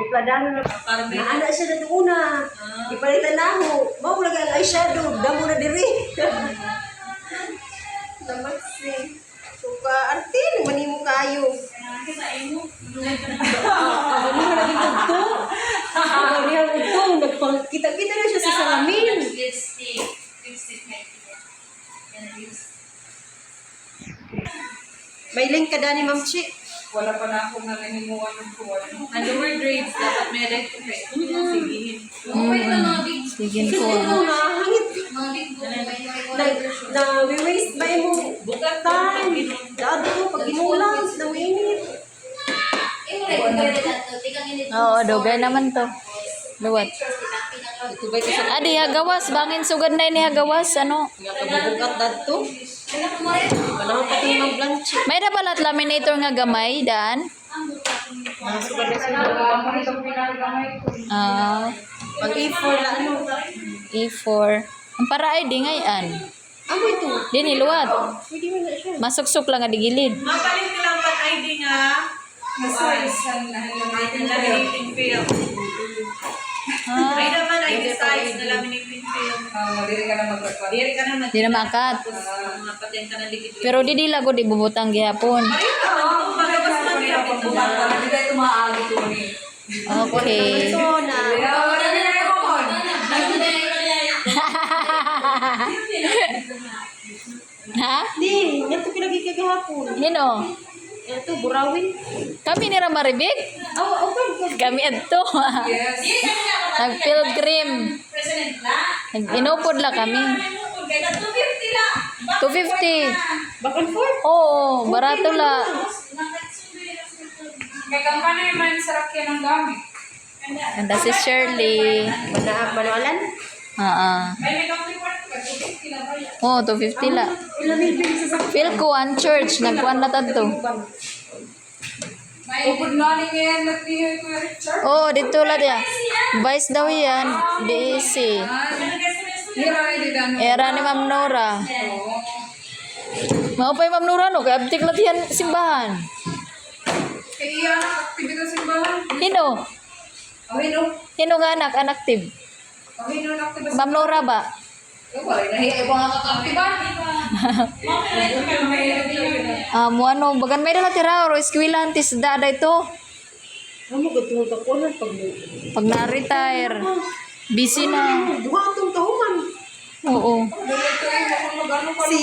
Ipladano na. Naana siya na doon una. Ipalitan na ako. Mao lagi ang eyeshadow. Damo na diri. Namaksi. So ka, arte, naman mo kayo. Ako niya ito. Nagpangkita-kita na siya sa salamin. Lipstick. Lipstick na ito. Yan, lipstick. May link ka dani, Ma'am Chi. Wala pa na akong naninimuan ng kuwan. Underwear drapes, dapat may electric. Sigihin. Okay na. Sige Kasi ko. big book. Na, na, waste ba mo bukatan? Dado ko, pag inulang, na winit. Oo, dugay naman to. Luwat. Adi, hagawas. Bangin sugad na ini hagawas. Ano? nga kabubugat ito. May na balat laminator nga gamay, sila. Ah, Pag A4 na ano. E4. Ang para ay dingayan. Ano ito? Dini, luwat. Pwede mo na siya. Masuksok lang nga di gilid. Mapalit ka lang pag ID nga. May naman ID size na laminating film. Ah, madiri ka na magpapalito. Diri ka naman. di na makat. Mga patenta na likid. Pero di di lago di bubutang gihapon. Oo, magabas man Hindi yun. ako pagbubat. Hindi tayo tumaagi to ni. Okay. Ito na. Wala na na ako kon. ha? Di, yan ito pinagi kagahapon. Hino? Ito, burawin. Kami ni Ramaribik? Oh, okay. Kami adto. Yes. Nag-pilgrim. Na. Nag-inupod la kami. Kaya 250 la. 250. Back and forth. Oo, barato la. May kampana yung man sa rakyan ng gamit. Ganda si Shirley. Mana, manawalan? Oo. May may kampana yung ka. 250 na ba yan? Oo, 250 la. Feel ko ang church. Nagkuhan na tadto. Good morning ngayon na tiyo ko Richard. Oo, dito la dia. Vice daw yan. BEC. Era ni Ma'am Nora. Mao pa yung Ma'am Nora no, kay abtik na tiyan simbahan. Kaya iya na aktibitas simbahan. Hino? Okay no? Hino nga anak, anak tib. Okay no aktibitas. Ma'am Nora ba? Ah, mo ano, bagan may dala tira ro eskwelahan tis dada ito. Ano mo gatungod ako na pag Pag na-retire, busy na. Duha atong tahuman. Oo. Si,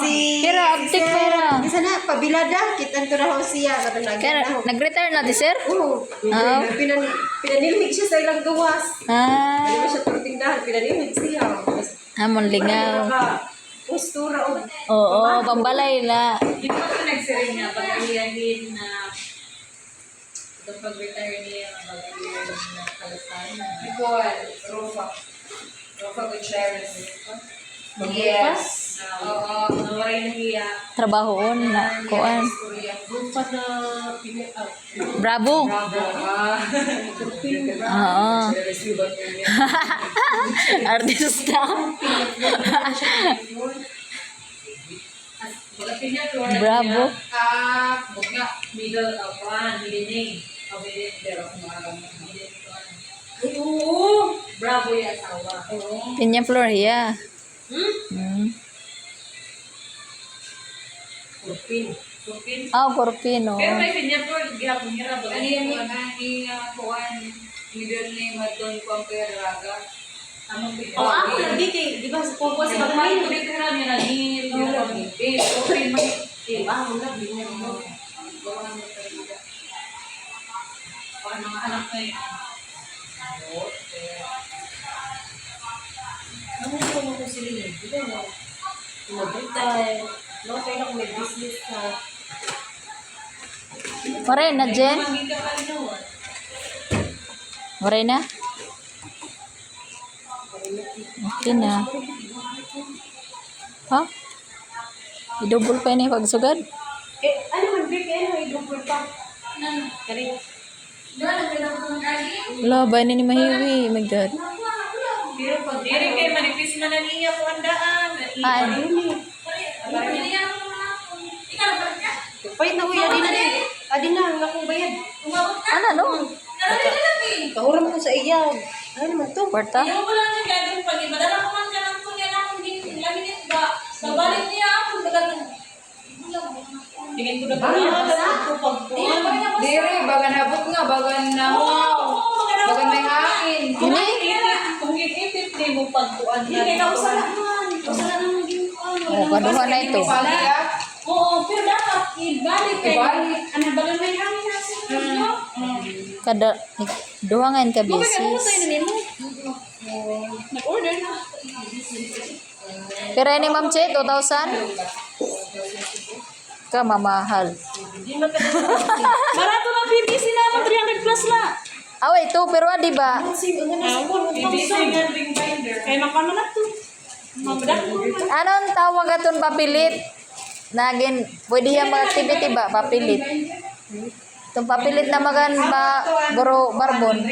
si... Pera, abtik pera. Isa na, pabilada. Kitan to na ho siya. Kaya nag-retire na ti sir? Oo. Ah. Pinan, pinanilmig siya sa ilang gawas. Ah, Ano siya pagtindahan? Pinanilmig siya. Amon lingaw. Postura o. Oo, pambalay la. Di ba ito nagsiring niya pag iyahin na itong pag-retire niya mag-iyahin na kalasan. Ikuan, Rofa. Rofa Gutierrez. Yes. Yes. Oo, nawaray na hiya. Trabahoon na kuan. Rupa na pina... ah, Bravo. Ah. Oo. Artista. Wala pinatuwa na Bravo. niya. Ah, buga. Middle of one, middle name. Of it, pero kung maalam mo, middle one. Ay, oo. Bravo yung asawa. Oo. Pinya Floria. Hmm? Hmm. Kurpin. Kurpin. Ah, Corpino. Pero may pinyapur, gihapon nila. Ano yung mga ni kuan middle name at doon ko ang peraga. Among Oh, ako lagi kay, di ba sa Pagkain Bagay? ko dito na nila ni Eh, kurpin man. Di ba? Wala, binyan mo. Ang mga anak na yun. No, kaya kung may business ka. Maray na, Jen? Naman. Maray na? Okay na. Ha? I-double pa ni pagsugad? Eh, ano man, Vic? Ano, i-double pa. Kari. Wala, ba ni Mahiwi? Oh my God. Pero pag diri kay manipis man na niya ko ang daan. Ay, Pahit na uy, adi na din. Adi na, ang akong bayad. ano, no? Kahura mo sa iya. Ano naman to? Kwarta? Hindi ko lang siya gagawin pag ibadala ko man ka ng kunya na akong laminate ba? Babalik niya ako, bagal Tingin ko na ba? Dire, baga nabot nga, baga na Oo, Baga may hangin. Kung kung ipit ni mo pagkuan na. Hindi, kausa lang man. Kausa lang naman yung ano. Oh, kaduha na ito. Oo, pero dapat ibalik kay ano bagal may hangin na sa. Kada, duha ka bisis. na. Nag-order na. Pero ini ma'am Che, 2,000? Ka mamahal. Marato BBC naman 300 plus na. Away, ito, pero di ba? Na binder. Kaya na to. Anong tawag aton papilit? Nagin, pwede yung mga activity ba? Papilit. Itong papilit na magan ba, buro, barbon.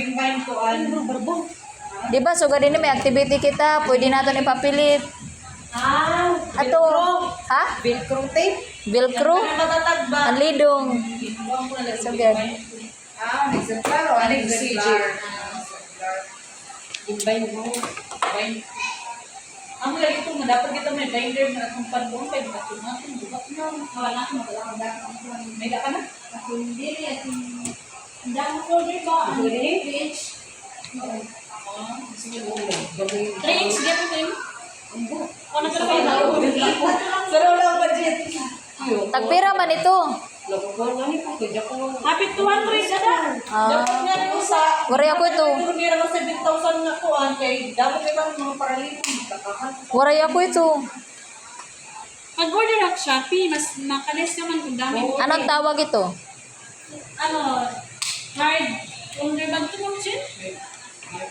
Di ba, so ganun may activity kita, pwede natin ipapilit. Ah, Ato, ha? Velcro tape. Velcro? Ang lidong. So good. Ah, exemplar o anong procedure? Invite mo. Bind. Ang lagi ito, dapat kita may binder na akong panbong kay bakit natin. Buka na. Wala na. Wala na. May ka na? Ako hindi. Ang dami folder ba? Ang page. Three inch dito tayo. Ano ka na Pero wala ang budget. Tagpira man ito. Ko. Happy 200 ka na. Ah. Dapat nga rin sa... Wari ako ito. Meron ng 7,000 nga kuhan kay dapat kay bang mga. Kakahan. Waray ako ito. Pag order ako Shopee, mas makalis naman kung dami. Anong tawag ito? Ano? Hard. Order bag ito mo, Chin? Hard.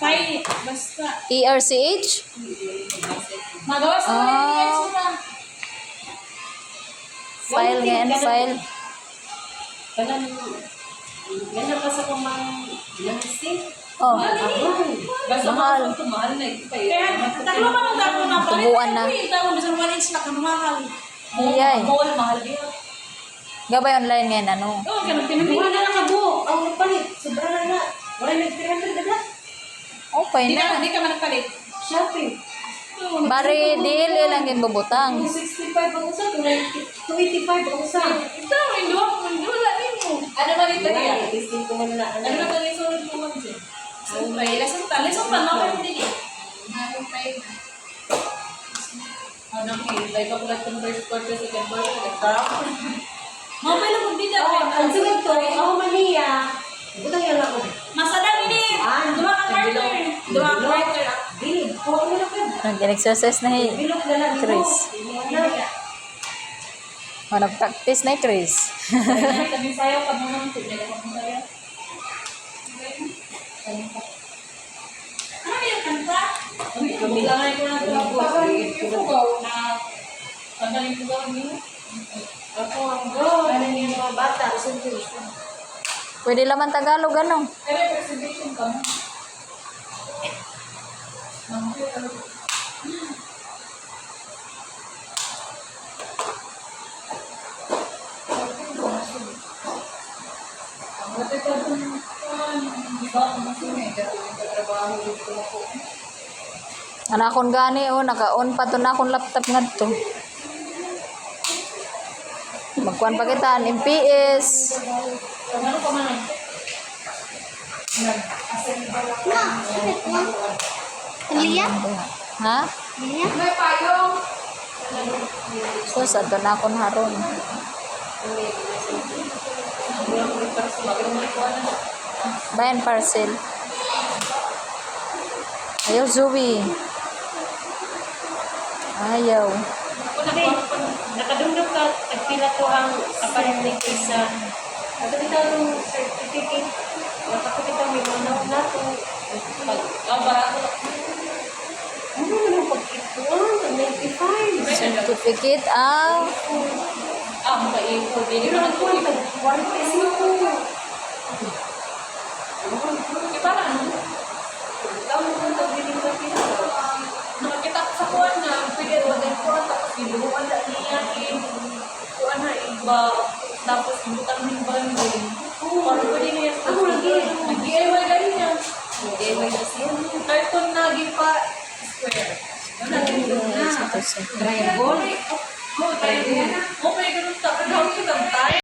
Pay, basta. ERCH? Magawa sa mga Ah. ah. sila. File file. Kanan. Ganyan pa sa kumang lansi. Oh, Basta Mahal. mahal. Mahal na ito kayo. Kaya, tatlo man ang dako na. Tubuan na. Ito, ito, basta 1 inch na kamahal. Iyay. Mall, mahal din. Gabay online ngayon, ano? Oo, ganun. Pinamili na lang ako. Ang palit. Sobra na na. Wala nag 300 na na. Okay Hindi ka, na. hindi ka man nagpalit. Shopping. Bari, dili lang yung bubutang. 265 ang usa. 285 ang usa. Ito, hindi ako, hindi wala din mo. Ano ba dito niya? Testing ko muna na. Ano ba ito yung sunod mo man siya? Sumpay, lasang ta, lasang pa, nakay mo din eh. Ano ko, like ako lang itong first quarter, second quarter, nag-drop. Mamay lang kung di na. Oh, ang sige to. Ako maniya. Butang yan ako. Nag-exercise na eh. Na lang. Chris. Oh, nag-practice na eh, Chris. Ano? Kailangan ko na ito ako. Tanggalin ko. Ako ang go. Ano yung mga bata. Pwede laman Tagalog, ano? Pero exhibition ka mo. Dati pa dun, di ba ako masunod? Dati ako. Anakon gani, oh, naka-on pa to na akong laptop nga to. Magkuhan pa kita, MPS. Ano pa man? Ha? May payong. So, sa to na akong haron. Bayan parcel. Ayaw, Zoe. Ayaw. Okay. Nakadungdong ka. Nagpila to ang aparent ni Krisa. Nakakita ng certificate. Nakakita may manaw na to. Pag, Ah, barato. ano naman ang pag-ituan? 95. Certificate ah. Ah, makaiko. Dili Pero mo ang na kuwan, ba? Tapos butang ng banding. Oo, ano ba din yan? Ako lagi. Nag-DIY ka rin yan. Nag-DIY na siya. Carton nagi pa square. Ano na? Triangle? Oo, triangle. Oh, okay, ganun sa. Ang dami sa tayo.